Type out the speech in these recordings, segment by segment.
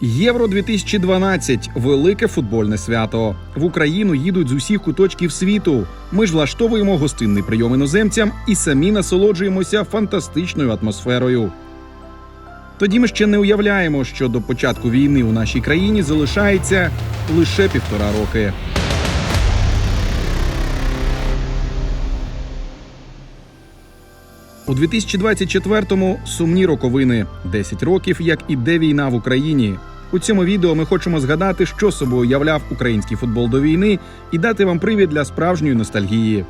Євро 2012 – велике футбольне свято. В Україну їдуть з усіх куточків світу. Ми ж влаштовуємо гостинний прийом іноземцям і самі насолоджуємося фантастичною атмосферою. Тоді ми ще не уявляємо, що до початку війни у нашій країні залишається лише півтора роки. У 2024-му сумні роковини 10 років, як іде війна в Україні. У цьому відео ми хочемо згадати, що собою являв український футбол до війни, і дати вам привід для справжньої ностальгії.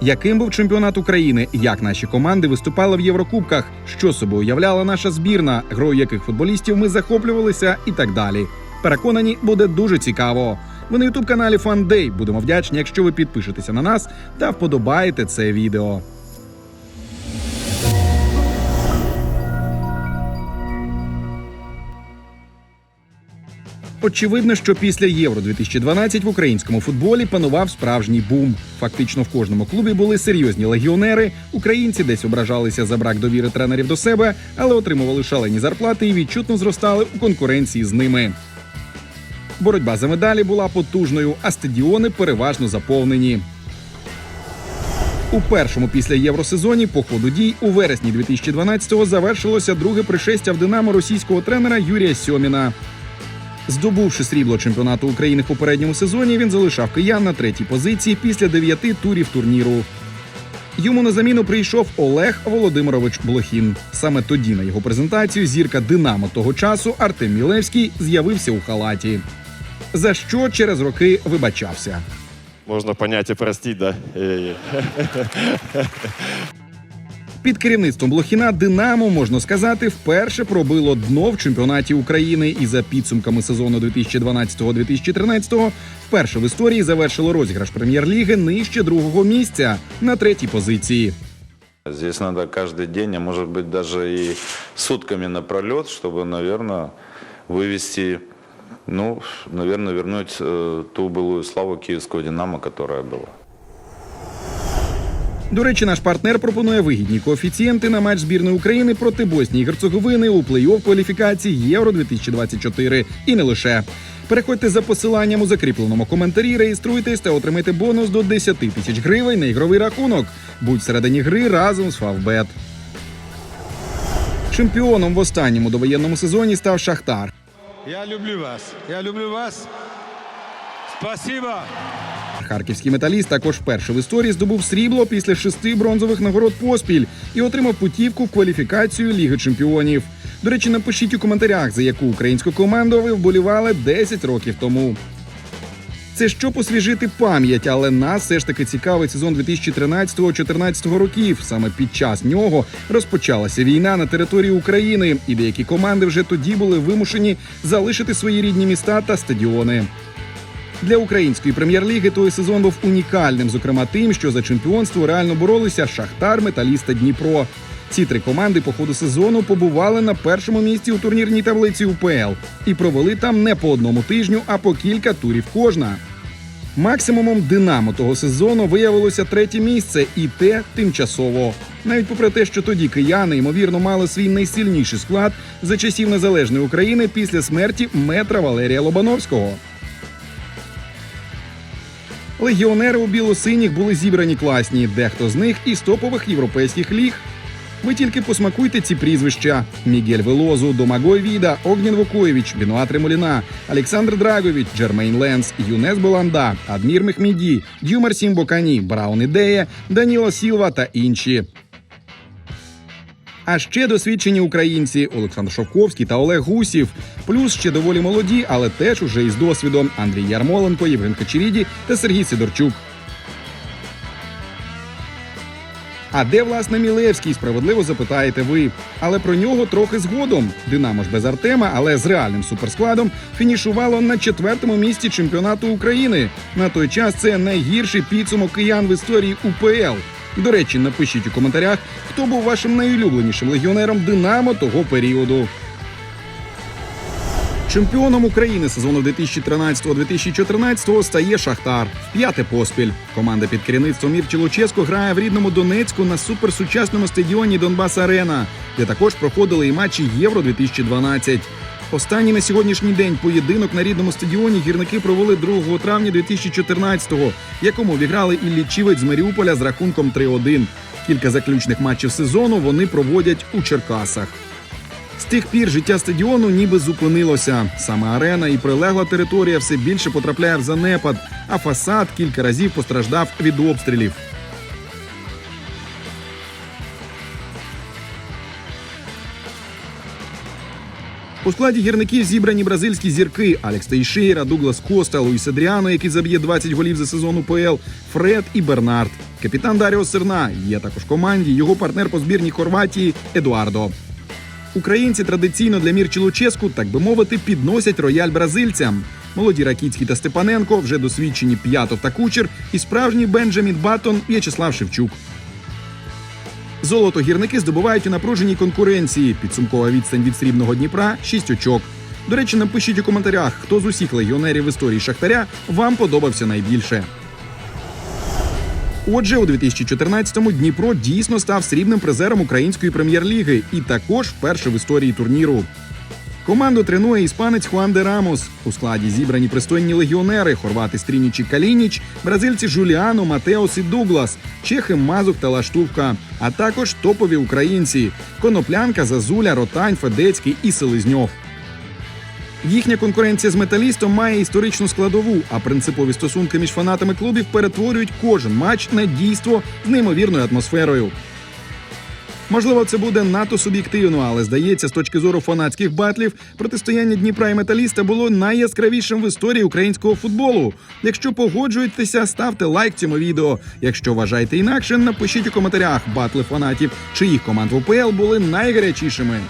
Яким був чемпіонат України, як наші команди виступали в Єврокубках, що собою являла наша збірна, грою яких футболістів ми захоплювалися, і так далі. Переконані, буде дуже цікаво. Ми на ютуб каналі Фандей. Будемо вдячні, якщо ви підпишетеся на нас та вподобаєте це відео. Очевидно, що після Євро 2012 в українському футболі панував справжній бум. Фактично в кожному клубі були серйозні легіонери. Українці десь ображалися за брак довіри тренерів до себе, але отримували шалені зарплати і відчутно зростали у конкуренції з ними. Боротьба за медалі була потужною, а стадіони переважно заповнені. У першому після євросезоні по ходу дій у вересні 2012-го завершилося друге пришестя в Динамо російського тренера Юрія Сьоміна. Здобувши срібло чемпіонату України в попередньому сезоні, він залишав киян на третій позиції після дев'яти турів турніру. Йому на заміну прийшов Олег Володимирович Блохін. Саме тоді на його презентацію зірка Динамо того часу Артем Мілевський з'явився у халаті. За що через роки вибачався. Можно понять и простить, да? Э, Під керівництвом Блохіна Динамо можна сказати вперше пробило дно в чемпіонаті України і за підсумками сезону 2012-2013 вперше в історії завершило розіграш прем'єр-ліги нижче другого місця на третій позиції. Здесь надо каждый день, а может быть даже и сутками напролет, чтобы, наверное, вывести, ну, наверное, вернуть э, ту былую славу киевского «Динамо», которая была. До речі, наш партнер пропонує вигідні коефіцієнти на матч збірної України проти Боснії і Герцеговини у плей-офф кваліфікації Євро 2024 і не лише. Переходьте за посиланням у закріпленому коментарі, реєструйтесь та отримайте бонус до 10 тисяч гривень на ігровий рахунок. Будь всередині гри разом з Фавбет. Чемпіоном в останньому довоєнному сезоні став Шахтар. Я люблю вас. Я люблю вас. Спасибо. Харківський металіст також вперше в історії здобув срібло після шести бронзових нагород поспіль і отримав путівку в кваліфікацію Ліги Чемпіонів. До речі, напишіть у коментарях, за яку українську команду ви вболівали 10 років тому. Це щоб освіжити пам'ять, але нас все ж таки цікавить сезон 2013-2014 років. Саме під час нього розпочалася війна на території України, і деякі команди вже тоді були вимушені залишити свої рідні міста та стадіони. Для української прем'єр-ліги той сезон був унікальним, зокрема тим, що за чемпіонство реально боролися Шахтар, Металіст та Дніпро. Ці три команди по ходу сезону побували на першому місці у турнірній таблиці УПЛ і провели там не по одному тижню, а по кілька турів кожна. Максимумом Динамо того сезону виявилося третє місце, і те тимчасово. Навіть попри те, що тоді кияни ймовірно мали свій найсильніший склад за часів незалежної України після смерті метра Валерія Лобановського. Легіонери у білосиніх були зібрані класні, дехто з них із топових європейських ліг. Ви тільки посмакуйте ці прізвища: Мігель Велозу, Домагой Віда, Огнін Вукоєвич, Бенуат Тремоліна, Олександр Драгович, Джермейн Ленс, Юнес Боланда, Адмір Мехміді, Дюмар Сімбокані, Браун Ідея, Даніло Сілва та інші. А ще досвідчені українці Олександр Шовковський та Олег Гусів, плюс ще доволі молоді, але теж уже із досвідом Андрій Ярмоленко, Євген Кочеріді та Сергій Сидорчук. А де власне Мілевський? Справедливо запитаєте ви. Але про нього трохи згодом. Динамо ж без Артема, але з реальним суперскладом фінішувало на четвертому місці чемпіонату України. На той час це найгірший підсумок киян в історії УПЛ. До речі, напишіть у коментарях, хто був вашим найулюбленішим легіонером Динамо того періоду. Чемпіоном України сезону 2013-2014 стає Шахтар. П'яте поспіль. Команда під керівництвом Мірчі Луческо грає в рідному Донецьку на суперсучасному стадіоні Донбас Арена, де також проходили і матчі Євро 2012. Останній на сьогоднішній день поєдинок на рідному стадіоні гірники провели 2 травня 2014-го, в якому віграли Іллі Чівець з Маріуполя з рахунком 3-1. Кілька заключних матчів сезону вони проводять у Черкасах. З тих пір життя стадіону ніби зупинилося. Саме арена і прилегла територія все більше потрапляє в занепад, а фасад кілька разів постраждав від обстрілів. У складі гірників зібрані бразильські зірки Алекс Тейшейра, Дуглас Коста, Луїс Адріано, який заб'є 20 голів за сезон УПЛ, Фред і Бернард. Капітан Даріо Серна є також команді. Його партнер по збірній Хорватії Едуардо. Українці традиційно для Мірчі Луческу, так би мовити, підносять рояль бразильцям. Молоді Ракіцький та Степаненко вже досвідчені П'ятов та Кучер і справжній Бенджамін Баттон В'ячеслав Шевчук. Золото гірники здобувають у напруженій конкуренції. Підсумкова відстань від срібного Дніпра 6 очок. До речі, напишіть у коментарях, хто з усіх легіонерів історії Шахтаря вам подобався найбільше. Отже, у 2014-му Дніпро дійсно став срібним призером української прем'єр-ліги і також вперше в історії турніру. Команду тренує іспанець Хуан де Рамос. У складі зібрані пристойні легіонери, хорвати Стрініч і Калініч, бразильці Жуліано, Матеос і Дуглас, чехи Мазук та Лаштувка, а також топові українці Коноплянка, Зазуля, Ротань, Федецький і Селезньов. Їхня конкуренція з металістом має історичну складову, а принципові стосунки між фанатами клубів перетворюють кожен матч на дійство з неймовірною атмосферою. Можливо, це буде надто суб'єктивно, але здається, з точки зору фанатських батлів, протистояння Дніпра і металіста було найяскравішим в історії українського футболу. Якщо погоджуєтеся, ставте лайк цьому відео. Якщо вважаєте інакше, напишіть у коментарях батли фанатів, чиїх команд в УПЛ були найгарячішими.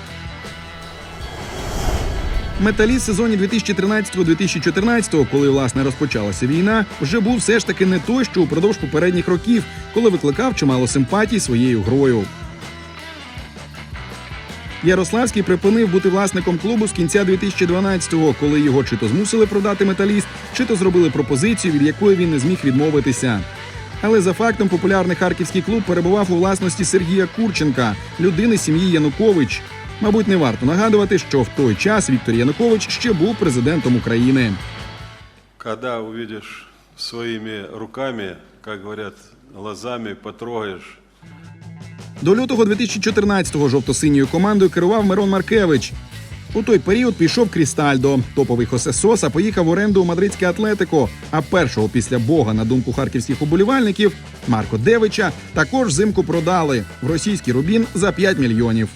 Металіст сезоні 2013-2014, коли власне розпочалася війна, вже був все ж таки не той, що упродовж попередніх років, коли викликав чимало симпатій своєю грою. Ярославський припинив бути власником клубу з кінця 2012-го, коли його чи то змусили продати металіст, чи то зробили пропозицію, від якої він не зміг відмовитися. Але за фактом популярний харківський клуб перебував у власності Сергія Курченка, людини сім'ї Янукович. Мабуть, не варто нагадувати, що в той час Віктор Янукович ще був президентом України. Когда увидишь своими руками, как говорят, глазами потрогаешь, До лютого 2014-го жовто-синьою командою керував Мирон Маркевич. У той період пішов Крістальдо. Топовий Хосе Соса поїхав в оренду у мадридське Атлетико. А першого після Бога, на думку харківських уболівальників, Марко Девича також взимку продали в російський рубін за 5 мільйонів.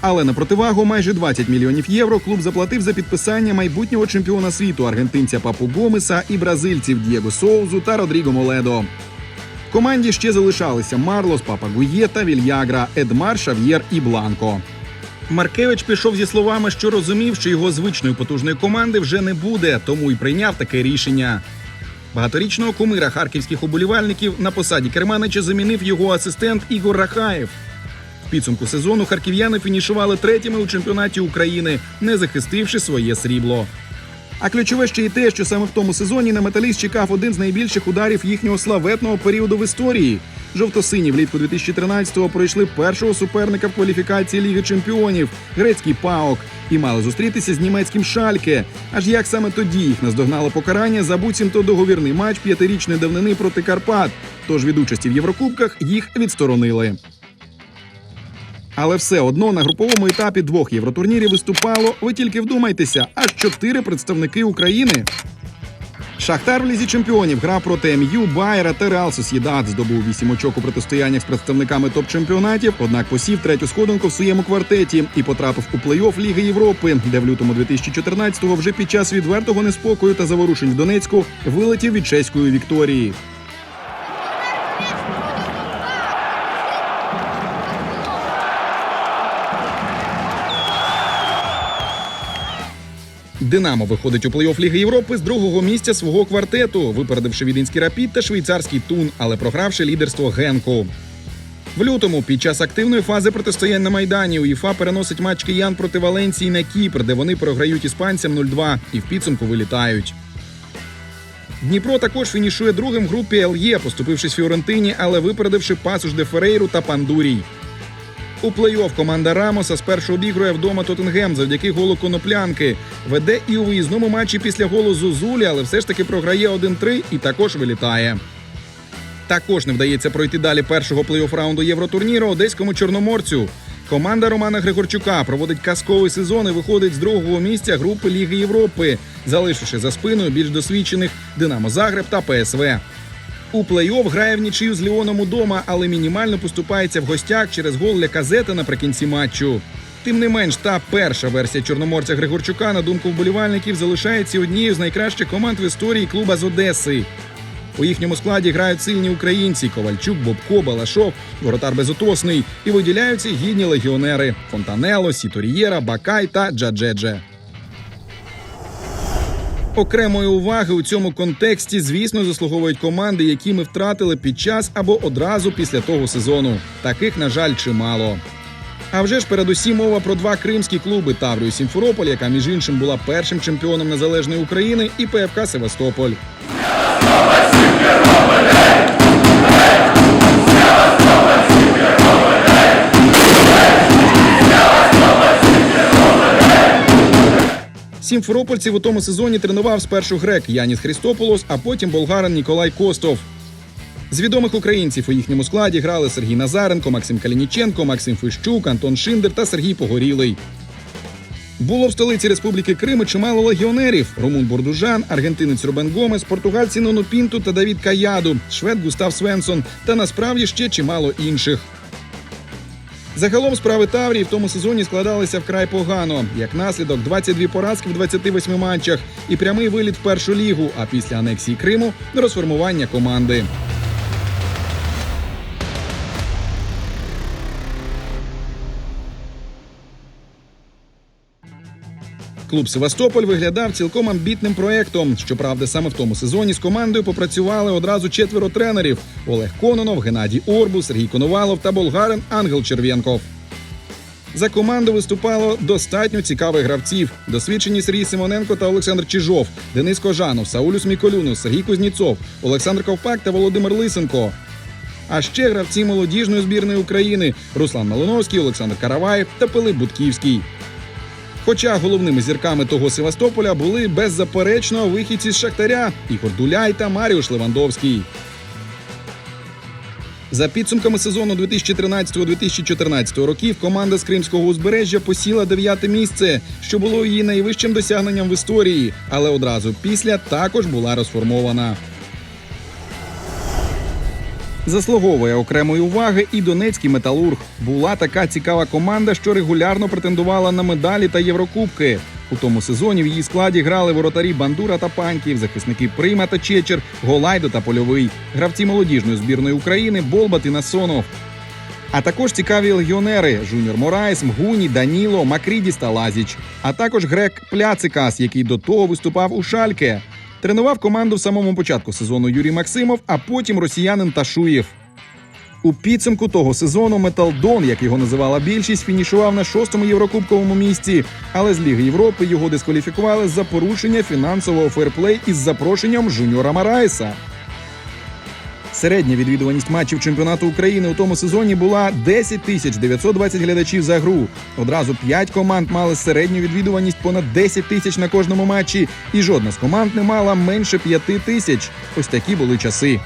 Але на противагу майже 20 мільйонів євро клуб заплатив за підписання майбутнього чемпіона світу аргентинця Папу Гомеса і бразильців Дієго Соузу та Родріго Моледо. Команді ще залишалися Марлос, Папа Гує та Вільягра, Едмар, Шав'єр і Бланко. Маркевич пішов зі словами, що розумів, що його звичної потужної команди вже не буде, тому й прийняв таке рішення. Багаторічного кумира харківських уболівальників на посаді керманича замінив його асистент Ігор Рахаєв. В підсумку сезону харків'яни фінішували третіми у чемпіонаті України, не захистивши своє срібло. А ключове ще й те, що саме в тому сезоні на металіст чекав один з найбільших ударів їхнього славетного періоду в історії. Жовто-сині влітку 2013-го пройшли першого суперника в кваліфікації Ліги Чемпіонів грецький Паок і мали зустрітися з німецьким Шальке. Аж як саме тоді їх наздогнало покарання за буцімто договірний матч п'ятирічної давнини проти Карпат. Тож від участі в Єврокубках їх відсторонили. Але все одно на груповому етапі двох євротурнірів виступало. Ви тільки вдумайтеся, аж чотири представники України. Шахтар в лізі чемпіонів грав проти МЮ, Байера та Реал Сосєдад. Здобув вісім очок у протистояннях з представниками топ-чемпіонатів. Однак посів третю сходинку в своєму квартеті і потрапив у плей-офф Ліги Європи, де в лютому 2014-го вже під час відвертого неспокою та заворушень в Донецьку вилетів від чеської Вікторії. Динамо виходить у плей-офф Ліги Європи з другого місця свого квартету, випередивши віденський рапід та швейцарський тун, але програвши лідерство Генку. В лютому під час активної фази протистоянь на майдані УЄФА переносить матч киян проти Валенції на Кіпр, де вони програють іспанцям 0-2 і в підсумку вилітають. Дніпро також фінішує другим групі ЛЄ, поступившись Фіорентині, але випередивши пасуш де Ферейру та Пандурій. У плей-офф команда Рамоса спершу обігрує вдома Тоттенгем завдяки голу коноплянки. Веде і у виїзному матчі після голу Зузулі, але все ж таки програє 1-3 і також вилітає. Також не вдається пройти далі першого плей-офф раунду євротурніру одеському чорноморцю. Команда Романа Григорчука проводить казковий сезон і виходить з другого місця групи Ліги Європи, залишивши за спиною більш досвідчених Динамо Загреб та ПСВ. У плей-офф грає в нічию з Ліоном удома, але мінімально поступається в гостях через гол для казети наприкінці матчу. Тим не менш, та перша версія чорноморця Григорчука, на думку вболівальників, залишається однією з найкращих команд в історії клуба з Одеси. У їхньому складі грають сильні українці: Ковальчук, Бобко, Балашов, воротар безотосний і виділяються гідні легіонери: Фонтанело, Сіторієра, Бакай та Джаджедже. Окремої уваги у цьому контексті, звісно, заслуговують команди, які ми втратили під час або одразу після того сезону. Таких, на жаль, чимало. А вже ж передусім мова про два кримські клуби Таврію Сімферополь, яка між іншим була першим чемпіоном незалежної України, і ПФК Севастополь. Сімферопольців у тому сезоні тренував спершу грек Яніс Христополос, а потім болгарин Ніколай Костов. З відомих українців у їхньому складі грали Сергій Назаренко, Максим Калініченко, Максим Фищук, Антон Шиндер та Сергій Погорілий. Було в столиці Республіки Крим чимало легіонерів: Румун Бордужан, аргентинець Рубен Гомес, португальці Нону Пінту та Давід Каяду, швед Густав Свенсон та насправді ще чимало інших. Загалом справи Таврії в тому сезоні складалися вкрай погано. Як наслідок, 22 поразки в 28 матчах і прямий виліт в першу лігу. А після анексії Криму розформування команди. Клуб Севастополь виглядав цілком амбітним проектом. Щоправда, саме в тому сезоні з командою попрацювали одразу четверо тренерів: Олег Кононов, Геннадій Орбу, Сергій Коновалов та болгарин Ангел Черв'янков. За команду виступало достатньо цікавих гравців: досвідчені Сергій Симоненко та Олександр Чижов, Денис Кожанов, Саулюс Міколюнус, Сергій Кузніцов, Олександр Ковпак та Володимир Лисенко. А ще гравці молодіжної збірної України Руслан Малиновський, Олександр Караваєв та Пилип Будківський. Хоча головними зірками того Севастополя були беззаперечно вихідці з Шахтаря Ігор Дуляй та Маріуш Левандовський. За підсумками сезону 2013-2014 років команда з Кримського узбережжя посіла дев'яте місце, що було її найвищим досягненням в історії, але одразу після також була розформована. Заслуговує окремої уваги і донецький металург. Була така цікава команда, що регулярно претендувала на медалі та єврокубки. У тому сезоні в її складі грали воротарі Бандура та Паньків, захисники Прима та Чечер, Голайдо та Польовий, гравці молодіжної збірної України Болбат і Насонов. А також цікаві легіонери Жуніор Морайс, Мгуні, Даніло, Макрідіс та Лазіч. А також грек Пляцикас, який до того виступав у Шальке. Тренував команду в самому початку сезону Юрій Максимов, а потім росіянин Ташуєв. У підсумку того сезону Металдон, як його називала більшість, фінішував на шостому єврокубковому місці. Але з Ліги Європи його дискваліфікували за порушення фінансового ферплей із запрошенням Жуніора Марайса. Середня відвідуваність матчів чемпіонату України у тому сезоні була 10 тисяч 920 глядачів за гру. Одразу 5 команд мали середню відвідуваність понад 10 тисяч на кожному матчі, і жодна з команд не мала менше 5 тисяч. Ось такі були часи.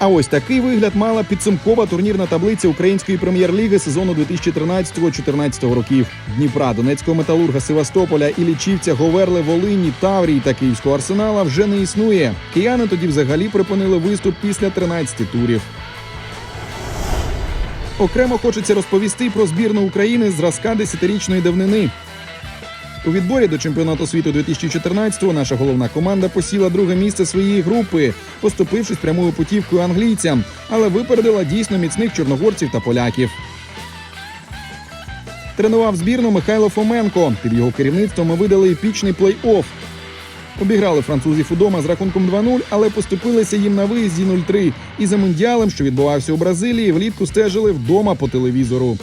А ось такий вигляд мала підсумкова турнірна таблиця української прем'єр-ліги сезону 2013-2014 років. Дніпра, Донецького металурга Севастополя, Ілічівця, Говерли, Волині, Таврії та Київського арсенала вже не існує. Кияни тоді взагалі припинили виступ після 13 турів. Окремо хочеться розповісти про збірну України зразка десятирічної давнини. У відборі до чемпіонату світу 2014-го наша головна команда посіла друге місце своєї групи, поступившись прямою путівкою англійцям, але випередила дійсно міцних чорногорців та поляків. Тренував збірну Михайло Фоменко. Під його керівництвом ми видали епічний плей-офф. Обіграли французів удома з рахунком 2-0, але поступилися їм на виїзді 0-3. І за мундіалем, що відбувався у Бразилії, влітку стежили вдома по телевізору.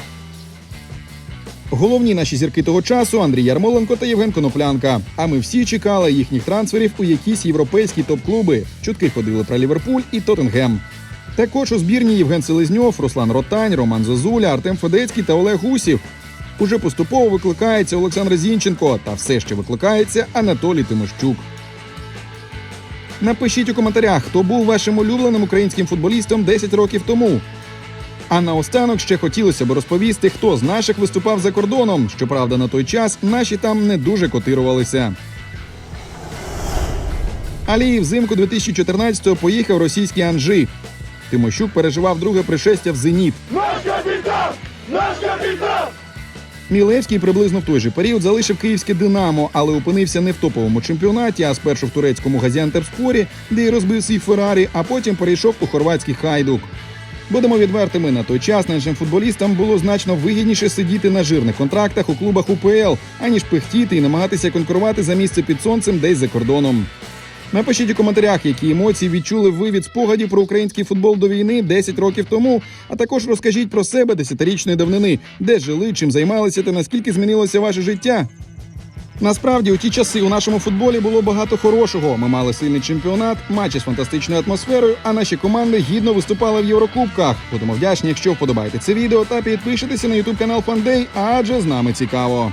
Головні наші зірки того часу Андрій Ярмоленко та Євген Коноплянка. А ми всі чекали їхніх трансферів у якісь європейські топ-клуби. Чутки ходили про Ліверпуль і Тоттенгем. Також у збірні Євген Селезньов, Руслан Ротань, Роман Зозуля, Артем Федецький та Олег Гусів. Уже поступово викликається Олександр Зінченко та все ще викликається Анатолій Тимощук. Напишіть у коментарях, хто був вашим улюбленим українським футболістом 10 років тому. А наостанок ще хотілося б розповісти, хто з наших виступав за кордоном. Щоправда, на той час наші там не дуже котирувалися. Аліїв взимку 2014-го поїхав російський Анжи. Тимощук переживав друге пришестя в Зеніт. Мілевський приблизно в той же період залишив київське Динамо, але опинився не в топовому чемпіонаті, а спершу в турецькому Газіантепспорі, де й розбив свій Феррарі, а потім перейшов у хорватський хайдук. Будемо відвертими, на той час нашим футболістам було значно вигідніше сидіти на жирних контрактах у клубах УПЛ, аніж пихтіти і намагатися конкурувати за місце під сонцем десь за кордоном. Напишіть у коментарях, які емоції відчули ви від спогадів про український футбол до війни 10 років тому. А також розкажіть про себе десятирічної давнини, де жили, чим займалися та наскільки змінилося ваше життя. Насправді, у ті часи у нашому футболі було багато хорошого. Ми мали сильний чемпіонат, матчі з фантастичною атмосферою, а наші команди гідно виступали в Єврокубках. Будемо вдячні, якщо вподобаєте це відео та підпишетеся на ютуб канал Фандей, адже з нами цікаво.